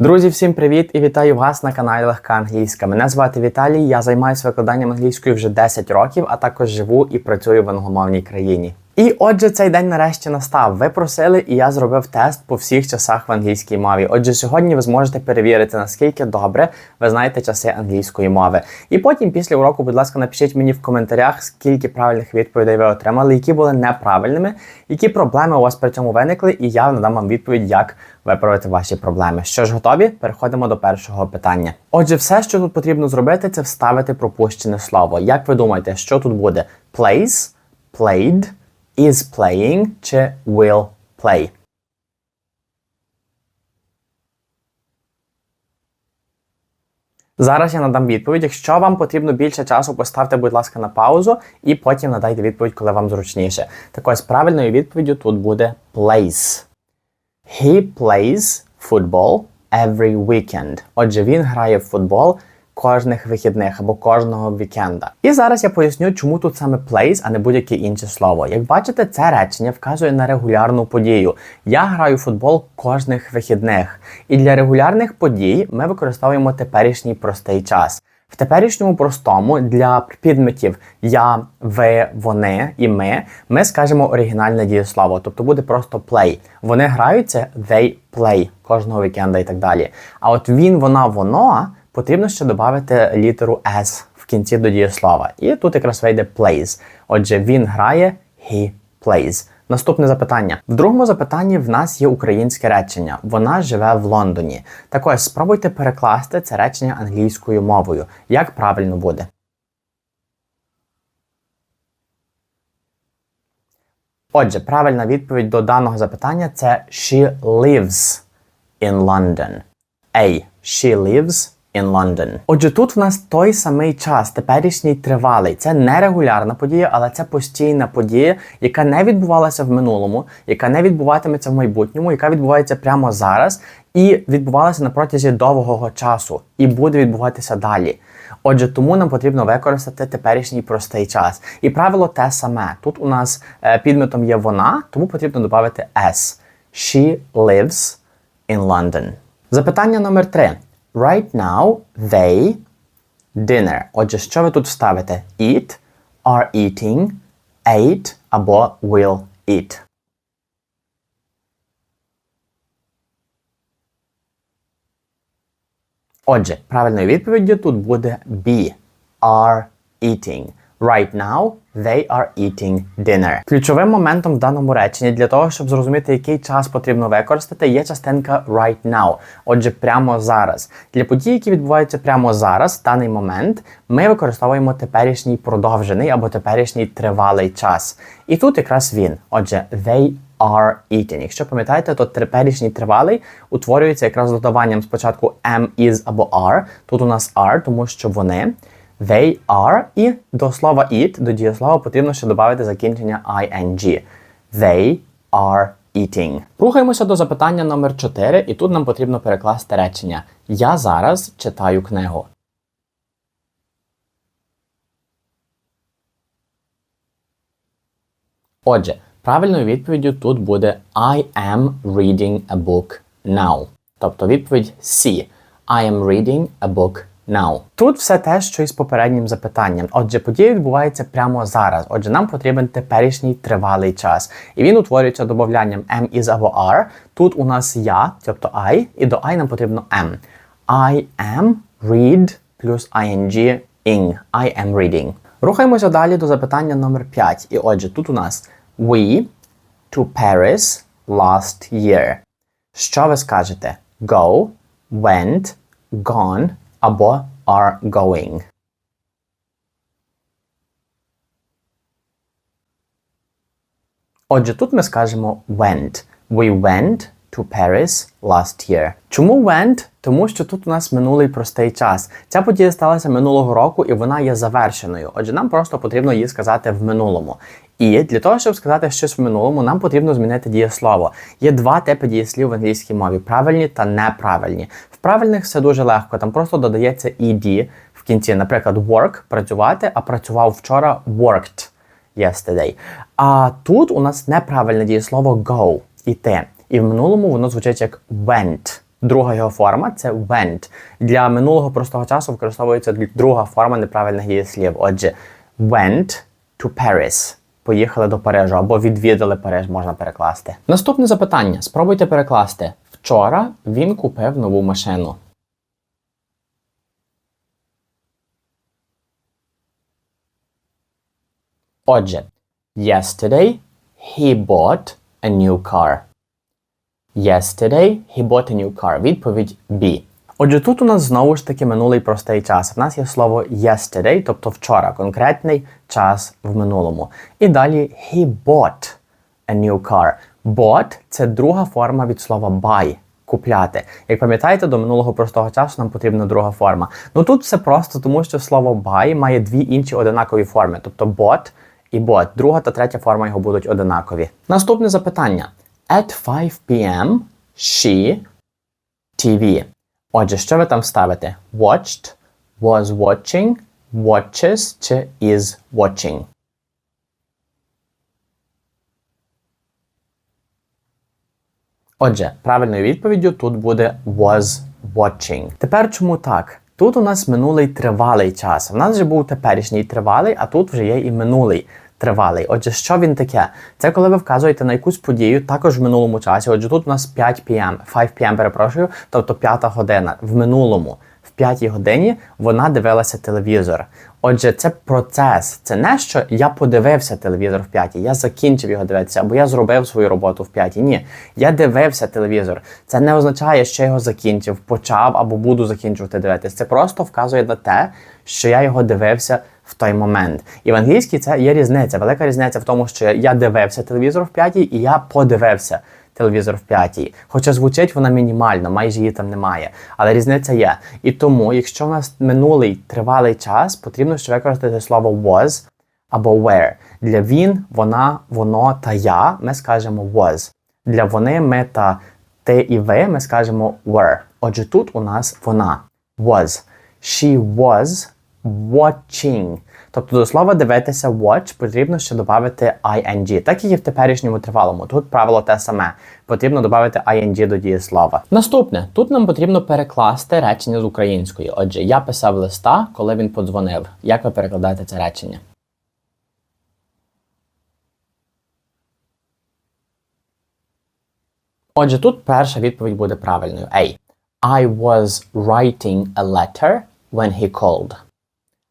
Друзі, всім привіт і вітаю вас на каналі Легка Англійська. Мене звати Віталій. Я займаюся викладанням англійської вже 10 років, а також живу і працюю в англомовній країні. І отже, цей день нарешті настав. Ви просили, і я зробив тест по всіх часах в англійській мові. Отже, сьогодні ви зможете перевірити, наскільки добре ви знаєте часи англійської мови. І потім, після уроку, будь ласка, напишіть мені в коментарях, скільки правильних відповідей ви отримали, які були неправильними, які проблеми у вас при цьому виникли, і я надам вам відповідь, як виправити ваші проблеми. Що ж, готові? Переходимо до першого питання. Отже, все, що тут потрібно зробити, це вставити пропущене слово. Як ви думаєте, що тут буде? Plays, played, is playing чи will play? Зараз я надам відповідь. Якщо вам потрібно більше часу, поставте, будь ласка, на паузу і потім надайте відповідь, коли вам зручніше. Так ось правильною відповіддю тут буде plays. He plays football every weekend. Отже, він грає в футбол кожних вихідних або кожного вікенда. І зараз я поясню, чому тут саме plays, а не будь-яке інше слово. Як бачите, це речення вказує на регулярну подію. Я граю в футбол кожних вихідних. І для регулярних подій ми використовуємо теперішній простий час. В теперішньому простому для підметів я, ви, вони і ми ми скажемо оригінальне дієслово, тобто буде просто play. Вони граються, they play кожного вікенда і так далі. А от він, вона, воно потрібно ще додати літеру S в кінці до дієслова. І тут якраз вийде plays. Отже, він грає, he plays. Наступне запитання. В другому запитанні в нас є українське речення. Вона живе в Лондоні. Так ось спробуйте перекласти це речення англійською мовою. Як правильно буде? Отже, правильна відповідь до даного запитання це she lives in London. A. She lives in London. Отже, тут в нас той самий час, теперішній тривалий. Це не регулярна подія, але це постійна подія, яка не відбувалася в минулому, яка не відбуватиметься в майбутньому, яка відбувається прямо зараз, і відбувалася на протязі довгого часу, і буде відбуватися далі. Отже, тому нам потрібно використати теперішній простий час. І правило те саме. Тут у нас е, підметом є вона, тому потрібно додати S. She lives in London. Запитання номер три. Right now they dinner. Отже, що ви тут вставите? Eat, are eating, ate або will eat. Отже, правильною відповіддю тут буде be, are eating. Right now they are eating dinner. Ключовим моментом в даному реченні для того, щоб зрозуміти, який час потрібно використати, є частинка right now. Отже, прямо зараз. Для подій, які відбуваються прямо зараз, в даний момент, ми використовуємо теперішній продовжений або теперішній тривалий час. І тут якраз він. Отже, they are eating. Якщо пам'ятаєте, то теперішній тривалий утворюється якраз додаванням спочатку am, is або are. Тут у нас are, тому що вони. They are і до слова eat, до дієслова потрібно ще додати закінчення ing. They are eating. Рухаємося до запитання номер 4, і тут нам потрібно перекласти речення. Я зараз читаю книгу. Отже, правильною відповіддю тут буде I am reading a book now. Тобто відповідь C. I am reading a book now. Тут все те, що і з попереднім запитанням. Отже, подія відбувається прямо зараз. Отже, нам потрібен теперішній тривалий час. І він утворюється додаванням am, is або are. Тут у нас я, тобто I, і до I нам потрібно am. I am read плюс ing ing. I am reading. Рухаємося далі до запитання номер 5. І отже, тут у нас We to Paris last year. Що ви скажете? Go, went, gone або are going. Отже, тут ми скажемо went. We went to Paris last year. Чому went? Тому що тут у нас минулий простий час. Ця подія сталася минулого року і вона є завершеною. Отже, нам просто потрібно її сказати в минулому. І для того, щоб сказати щось в минулому, нам потрібно змінити дієслово. Є два типи дієслів в англійській мові правильні та неправильні. Правильних все дуже легко, там просто додається ed в кінці, наприклад, work працювати, а працював вчора worked yesterday. А тут у нас неправильне дієслово go іти. І в минулому воно звучить як went. Друга його форма це went. Для минулого простого часу використовується друга форма неправильних дієслів. Отже, went to Paris. Поїхали до Парижу або відвідали Париж, можна перекласти. Наступне запитання. Спробуйте перекласти. Вчора він купив нову машину. Отже, yesterday he bought a new car. Yesterday he bought a new car. Відповідь B. Отже, тут у нас знову ж таки минулий простий час. В нас є слово yesterday, тобто вчора, конкретний час в минулому. І далі he bought a new car. Bought – це друга форма від слова buy. Купляти. Як пам'ятаєте, до минулого простого часу нам потрібна друга форма. Ну тут все просто, тому що слово buy має дві інші одинакові форми, тобто bought і bought. Друга та третя форма його будуть одинакові. Наступне запитання. At 5 p.m. she TV. Отже, що ви там ставите? Watched, was watching, watches чи is watching. Отже, правильною відповіддю тут буде was watching. Тепер чому так? Тут у нас минулий тривалий час. У нас вже був теперішній тривалий, а тут вже є і минулий тривалий. Отже, що він таке? Це коли ви вказуєте на якусь подію, також в минулому часі. Отже, тут у нас 5 p.m., 5 p.m., перепрошую, тобто 5 година в минулому. 5 годині вона дивилася телевізор. Отже, це процес. Це не що я подивився телевізор в 5, я закінчив його дивитися, або я зробив свою роботу в 5. Ні, я дивився телевізор. Це не означає, що я його закінчив, почав або буду закінчувати дивитися. Це просто вказує на те, що я його дивився в той момент. І в англійській це є різниця. Велика різниця в тому, що я дивився телевізор в п'ятій, і я подивився телевізор в п'ятій. Хоча звучить вона мінімально, майже її там немає. Але різниця є. І тому, якщо в нас минулий тривалий час, потрібно ще використати слово was або were. Для він, вона, воно та я ми скажемо was. Для вони, ми та ти і ви ми скажемо were. Отже, тут у нас вона was. She was watching. Тобто до слова дивитися watch потрібно ще додати ing, так як і в теперішньому тривалому. Тут правило те саме. Потрібно додати ing до дієслова. Наступне, тут нам потрібно перекласти речення з української. Отже, я писав листа, коли він подзвонив. Як ви перекладаєте це речення? Отже, тут перша відповідь буде правильною. A. I was writing a letter when he called.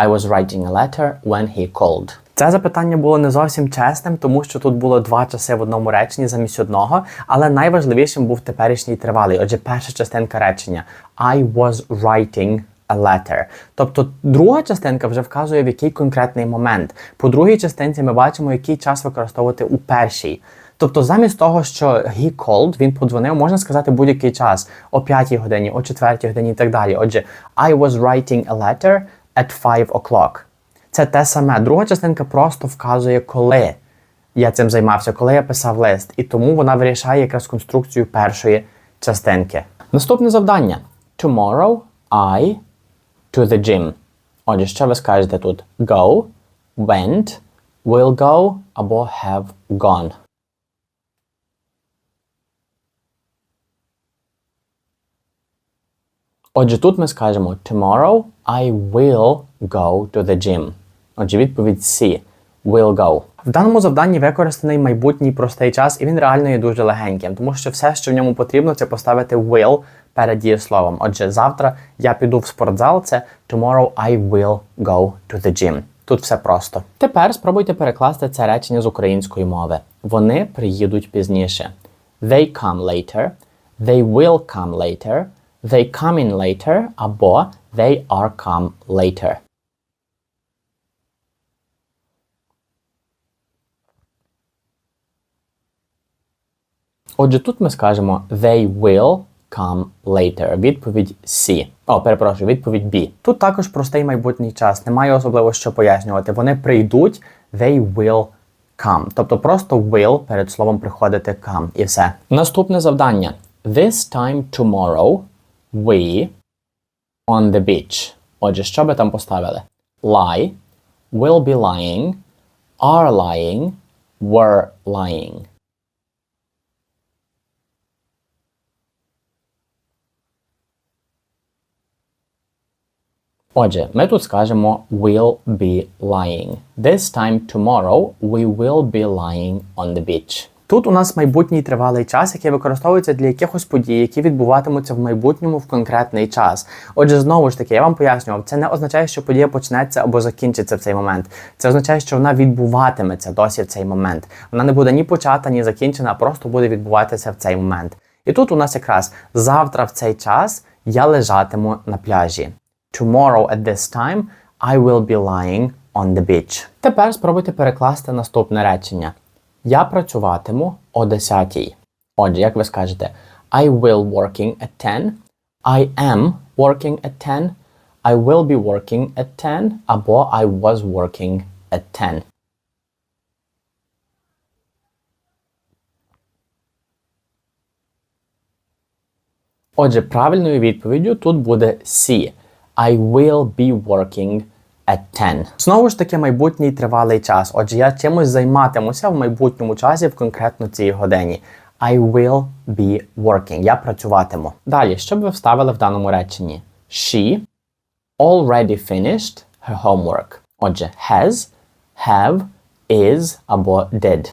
I was writing a letter when he called. Це запитання було не зовсім чесним, тому що тут було два часи в одному реченні замість одного, але найважливішим був теперішній тривалий. Отже, перша частинка речення I was writing a letter. Тобто друга частинка вже вказує, в який конкретний момент. По другій частинці ми бачимо, який час використовувати у першій. Тобто, замість того, що he called, він подзвонив, можна сказати будь-який час о 5 годині, о 4 годині і так далі. Отже, I was writing a letter at 5 o'clock. Це те саме. Друга частинка просто вказує, коли я цим займався, коли я писав лист. І тому вона вирішає якраз конструкцію першої частинки. Наступне завдання. Tomorrow I to the gym. Отже, що ви скажете тут? Go, went, will go або have gone. Отже, тут ми скажемо Tomorrow I will go to the gym. Отже, відповідь C. Will go. В даному завданні використаний майбутній простий час, і він реально є дуже легеньким, тому що все, що в ньому потрібно, це поставити will перед дієсловом. Отже, завтра я піду в спортзал. Це Tomorrow I will go to the gym. Тут все просто. Тепер спробуйте перекласти це речення з української мови. Вони приїдуть пізніше. They come later. They will come later. They come in later або they are come later. Отже, тут ми скажемо they will come later. Відповідь C. О, перепрошую, відповідь B. Тут також простий майбутній час. Немає особливо що пояснювати. Вони прийдуть, they will come. Тобто просто will перед словом приходити come і все. Наступне завдання. This time tomorrow we on the beach. Отже, що би там поставили? Lie, will be lying, are lying, were lying. Отже, ми тут скажемо will be lying. This time tomorrow we will be lying on the beach. Тут у нас майбутній тривалий час, який використовується для якихось подій, які відбуватимуться в майбутньому в конкретний час. Отже, знову ж таки, я вам пояснював, це не означає, що подія почнеться або закінчиться в цей момент. Це означає, що вона відбуватиметься досі в цей момент. Вона не буде ні почата, ні закінчена, а просто буде відбуватися в цей момент. І тут у нас якраз завтра в цей час я лежатиму на пляжі. Tomorrow at this time I will be lying on the beach. Тепер спробуйте перекласти наступне речення. Я працюватиму о 10. Отже, як ви скажете, I will working at 10, I am working at 10, I will be working at 10, або I was working at 10. Отже, правильною відповіддю тут буде C. I will be working at 10. Знову ж таки, майбутній тривалий час. Отже, я чимось займатимуся в майбутньому часі в конкретно цій годині. I will be working. Я працюватиму. Далі, що б ви вставили в даному реченні? She already finished her homework. Отже, has, have, is або did.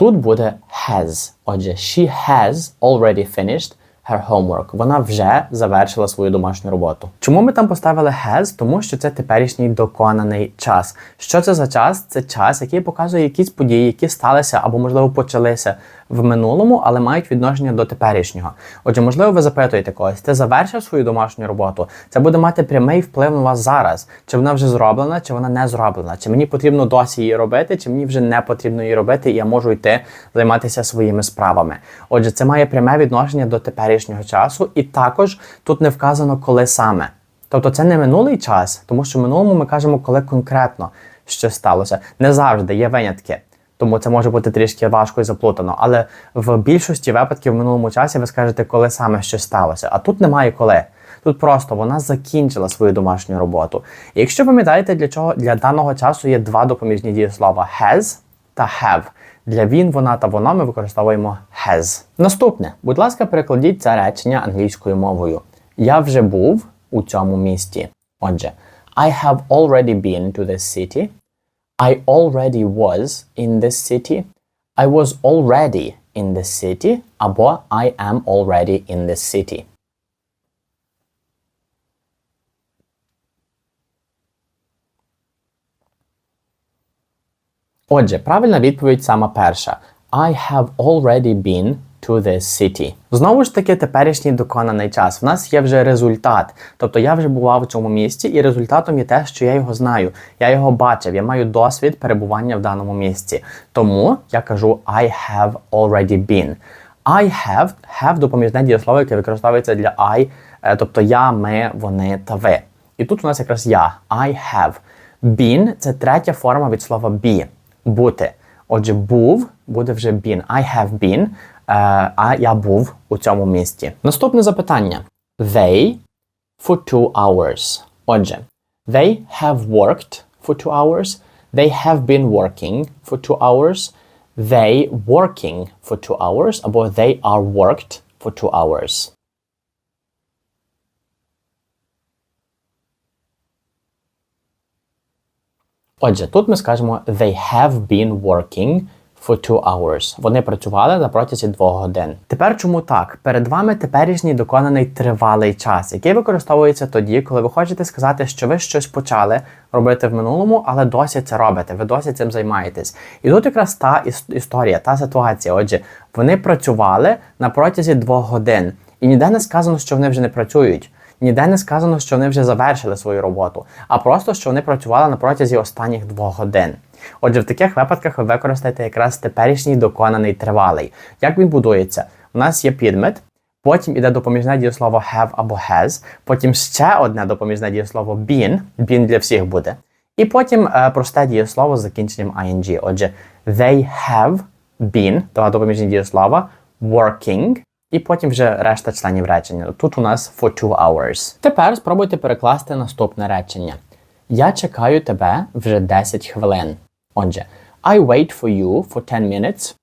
Тут буде has. Отже, she has already finished her homework. Вона вже завершила свою домашню роботу. Чому ми там поставили has? Тому що це теперішній доконаний час. Що це за час? Це час, який показує якісь події, які сталися або, можливо, почалися в минулому, але мають відношення до теперішнього. Отже, можливо, ви запитуєте когось, ти завершив свою домашню роботу? Це буде мати прямий вплив на вас зараз. Чи вона вже зроблена, чи вона не зроблена? Чи мені потрібно досі її робити, чи мені вже не потрібно її робити, і я можу йти займатися своїми справами. Отже, це має пряме відношення до теперішнього часу, і також тут не вказано, коли саме. Тобто це не минулий час, тому що в минулому ми кажемо, коли конкретно що сталося. Не завжди є винятки. Тому це може бути трішки важко і заплутано. Але в більшості випадків в минулому часі ви скажете, коли саме щось сталося. А тут немає коли. Тут просто вона закінчила свою домашню роботу. І якщо пам'ятаєте, для чого для даного часу є два допоміжні дієслова has та have. Для він, вона та воно ми використовуємо has. Наступне, будь ласка, перекладіть це речення англійською мовою. Я вже був у цьому місті. Отже, I have already been to this city. I already was in this city. I was already in this city. Або I am already in this city. Отже, правильна відповідь сама перша. I have already been to this city. Знову ж таки, теперішній доконаний час. В нас є вже результат. Тобто я вже бував у цьому місці, і результатом є те, що я його знаю. Я його бачив, я маю досвід перебування в даному місці. Тому я кажу I have already been. I have have допоміжне дієслово, яке використовується для I, е, тобто я, ми, вони та ви. І тут у нас якраз я. I have. Been – це третя форма від слова be бути. Отже, був буде вже been. I have been, а я був у цьому місті. Наступне запитання. They for two hours. Отже, they have worked for two hours. They have been working for two hours. They working for two hours. Або they are worked for two hours. Отже, тут ми скажемо they have been working for two hours. Вони працювали на протязі двох годин. Тепер чому так? Перед вами теперішній доконаний тривалий час, який використовується тоді, коли ви хочете сказати, що ви щось почали робити в минулому, але досі це робите, ви досі цим займаєтесь. І тут якраз та історія, та ситуація. Отже, вони працювали на протязі двох годин, і ніде не сказано, що вони вже не працюють. Ніде не сказано, що вони вже завершили свою роботу, а просто що вони працювали на протязі останніх двох годин. Отже, в таких випадках ви використаєте якраз теперішній доконаний тривалий. Як він будується? У нас є підмет, потім іде допоміжне дієслово have або has, потім ще одне допоміжне дієслово been, been для всіх буде. І потім е, просте дієслово з закінченням ing. Отже, they have been, два допоміжні дієслова, working. І потім вже решта членів речення. Тут у нас for two hours. Тепер спробуйте перекласти наступне речення. Я чекаю тебе вже 10 хвилин. Отже, I wait for you for 10 minutes.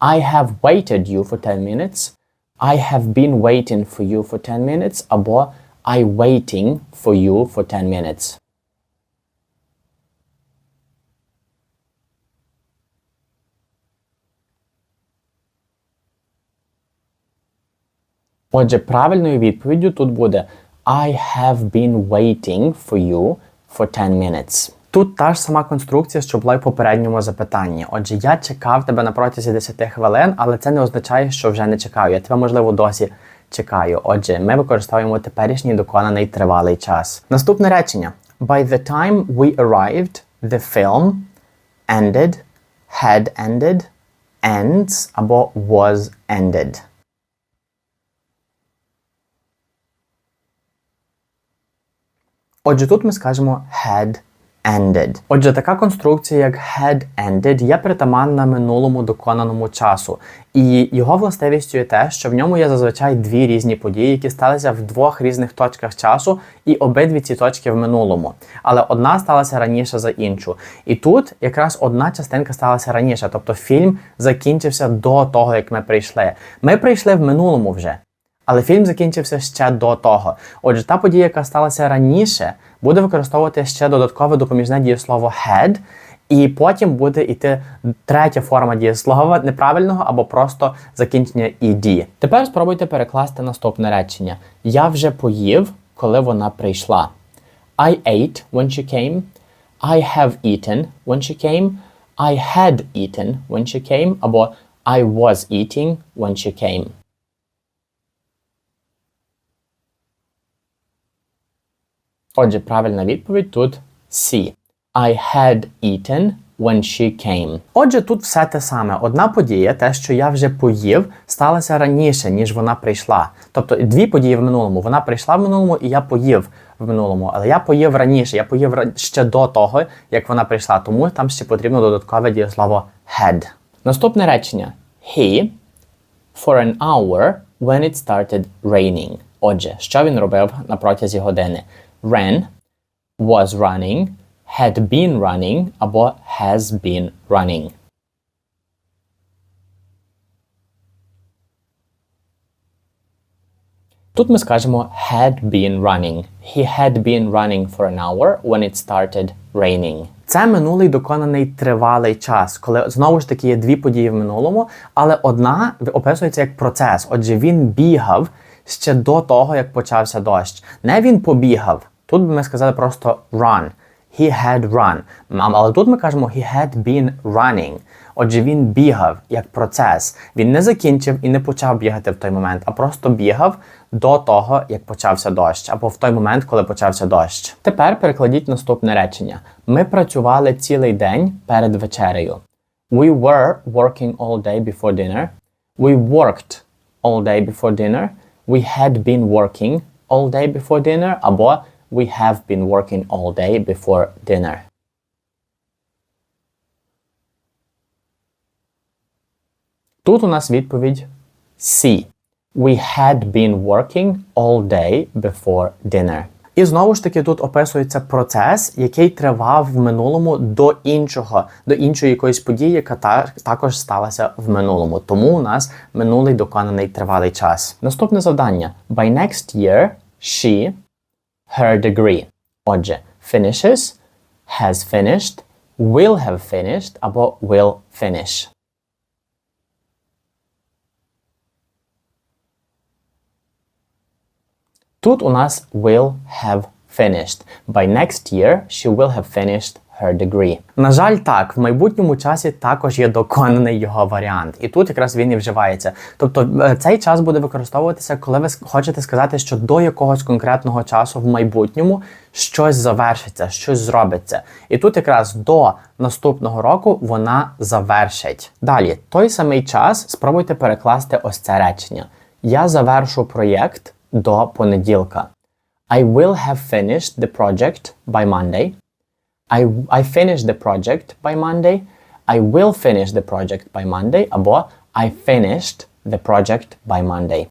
I have waited you for 10 minutes. I have been waiting for you for 10 minutes. Або I waiting for you for 10 minutes. Отже, правильною відповіддю тут буде I have been waiting for you for 10 minutes. Тут та ж сама конструкція, що була й в попередньому запитанні. Отже, я чекав тебе на протязі 10 хвилин, але це не означає, що вже не чекаю. Я тебе, можливо, досі чекаю. Отже, ми використовуємо теперішній доконаний тривалий час. Наступне речення: By the time we arrived, the film ended, had ended, ends або was ended. Отже, тут ми скажемо had ended. Отже, така конструкція, як had ended, є притаманна минулому доконаному часу. І його властивістю є те, що в ньому є зазвичай дві різні події, які сталися в двох різних точках часу, і обидві ці точки в минулому. Але одна сталася раніше за іншу. І тут якраз одна частинка сталася раніше, тобто фільм закінчився до того, як ми прийшли. Ми прийшли в минулому вже. Але фільм закінчився ще до того. Отже, та подія, яка сталася раніше, буде використовувати ще додаткове допоміжне дієслово had, і потім буде йти третя форма дієслова неправильного або просто закінчення «ed». Тепер спробуйте перекласти наступне речення. Я вже поїв, коли вона прийшла. I ate when she came. I have eaten when she came. I had eaten when she came. Або I was eating when she came. Отже, правильна відповідь тут C. I had eaten when she came. Отже, тут все те саме. Одна подія, те, що я вже поїв, сталася раніше, ніж вона прийшла. Тобто дві події в минулому. Вона прийшла в минулому, і я поїв в минулому. Але я поїв раніше, я поїв ще до того, як вона прийшла. Тому там ще потрібно додаткове дієслово had. Наступне речення: He for an hour when it started raining. Отже, що він робив на протязі години? Ran, was running, had been running або has been running. Тут ми скажемо had been running. He had been running for an hour when it started raining. Це минулий доконаний тривалий час, коли знову ж таки є дві події в минулому, але одна описується як процес. Отже, він бігав ще до того, як почався дощ. Не він побігав. Тут би ми сказали просто run. He had run. Але тут ми кажемо he had been running. Отже, він бігав як процес. Він не закінчив і не почав бігати в той момент, а просто бігав до того, як почався дощ, або в той момент, коли почався дощ. Тепер перекладіть наступне речення. Ми працювали цілий день перед вечерею. We were working all day before dinner. We worked all day before dinner. We had been working all day before dinner. Або We have been working all day before dinner. Тут у нас відповідь C. We had been working all day before dinner. І знову ж таки тут описується процес, який тривав в минулому до іншого, до іншої якоїсь події, яка також сталася в минулому. Тому у нас минулий доконаний тривалий час. Наступне завдання: By next year, she her degree. Отже, finishes, has finished, will have finished або will finish. Тут у нас will have finished. By next year she will have finished her degree. На жаль, так, в майбутньому часі також є доконаний його варіант, і тут якраз він і вживається. Тобто е, цей час буде використовуватися, коли ви хочете сказати, що до якогось конкретного часу в майбутньому щось завершиться, щось зробиться. І тут якраз до наступного року вона завершить. Далі, той самий час спробуйте перекласти ось це речення. Я завершу проєкт до понеділка. I will have finished the project by Monday. I, I finish the project by Monday. I will finish the project by Monday. Або I finished the project by Monday.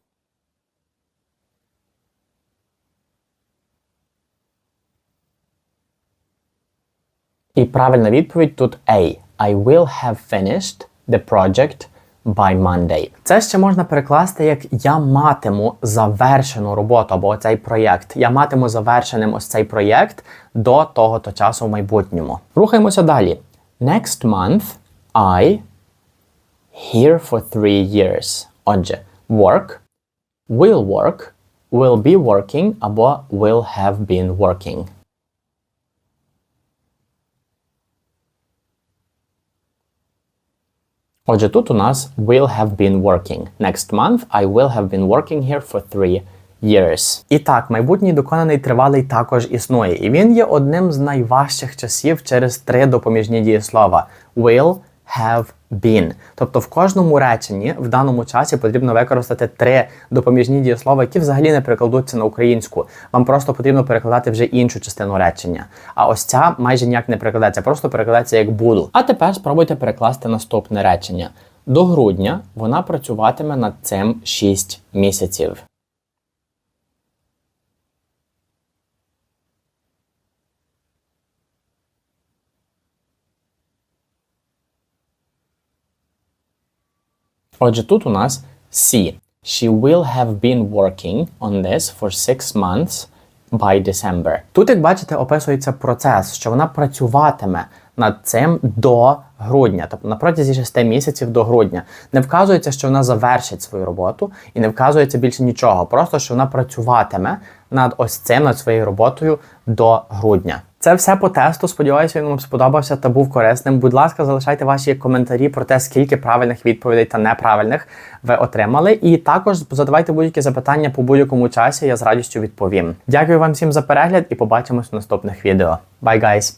І правильна відповідь тут A. I will have finished the project by Monday. Це ще можна перекласти як я матиму завершену роботу або цей проєкт. Я матиму завершеним ось цей проєкт до того-то часу в майбутньому. Рухаємося далі. Next month I here for three years. Отже, work, will work, will be working або will have been working. Отже, тут у нас will have been working. Next month I will have been working here for three years. І так, майбутній доконаний тривалий також існує. І він є одним з найважчих часів через три допоміжні дієслова. Will, have, been. Тобто в кожному реченні в даному часі потрібно використати три допоміжні дієслова, які взагалі не перекладуться на українську. Вам просто потрібно перекладати вже іншу частину речення. А ось ця майже ніяк не перекладається, просто перекладається як буду. А тепер спробуйте перекласти наступне речення. До грудня вона працюватиме над цим 6 місяців. Отже, тут у нас C. She will have been working on this for six months by December. Тут, як бачите, описується процес, що вона працюватиме над цим до грудня, тобто на протязі 6 місяців до грудня. Не вказується, що вона завершить свою роботу, і не вказується більше нічого. Просто що вона працюватиме над ось цим, над своєю роботою до грудня. Це все по тесту. Сподіваюся, він вам сподобався та був корисним. Будь ласка, залишайте ваші коментарі про те, скільки правильних відповідей та неправильних ви отримали. І також задавайте будь-які запитання по будь-якому часі. Я з радістю відповім. Дякую вам всім за перегляд і побачимось в наступних відео. Bye, guys!